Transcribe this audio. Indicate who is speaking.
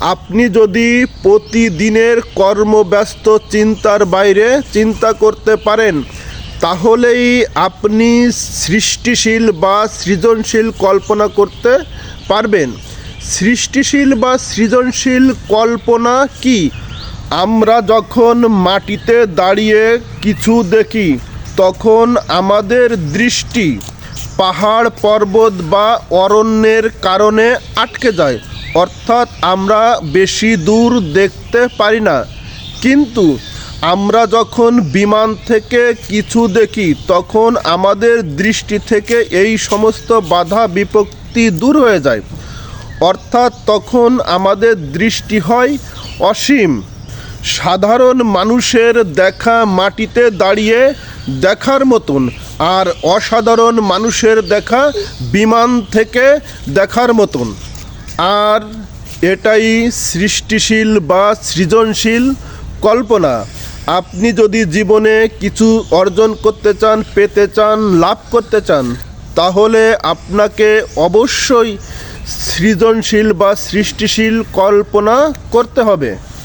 Speaker 1: আপনি যদি প্রতিদিনের কর্মব্যস্ত চিন্তার বাইরে চিন্তা করতে পারেন, তাহলেই আপনি সৃষ্টিশীল বা সৃজনশীল কল্পনা করতে পারবেন। সৃষ্টিশীল বা সৃজনশীল কল্পনা কি? আমরা যখন মাটিতে দাঁড়িয়ে কিছু দেখি, তখন আমাদের দৃষ্টি পাহাড় পর্বত বা অরণ্যের কারণে আটকে যায়। অর্থাৎ আমরা বেশি দূর দেখতে পারি না। কিন্তু আমরা যখন বিমান থেকে কিছু দেখি, তখন আমাদের দৃষ্টি থেকে এই সমস্ত বাধা বিপত্তি দূর হয়ে যায়। অর্থাৎ তখন আমাদের দৃষ্টি হয় অসীম। সাধারণ মানুষের দেখা মাটিতে দাঁড়িয়ে দেখার মতন আর অসাধারণ মানুষের দেখা বিমান থেকে দেখার মতন। আর এটাই সৃষ্টিশীল বা সৃজনশীল কল্পনা। আপনি যদি জীবনে কিছু অর্জন করতে চান, পেতে চান, লাভ করতে চান, তাহলে আপনাকে অবশ্যই সৃজনশীল বা সৃষ্টিশীল কল্পনা করতে হবে।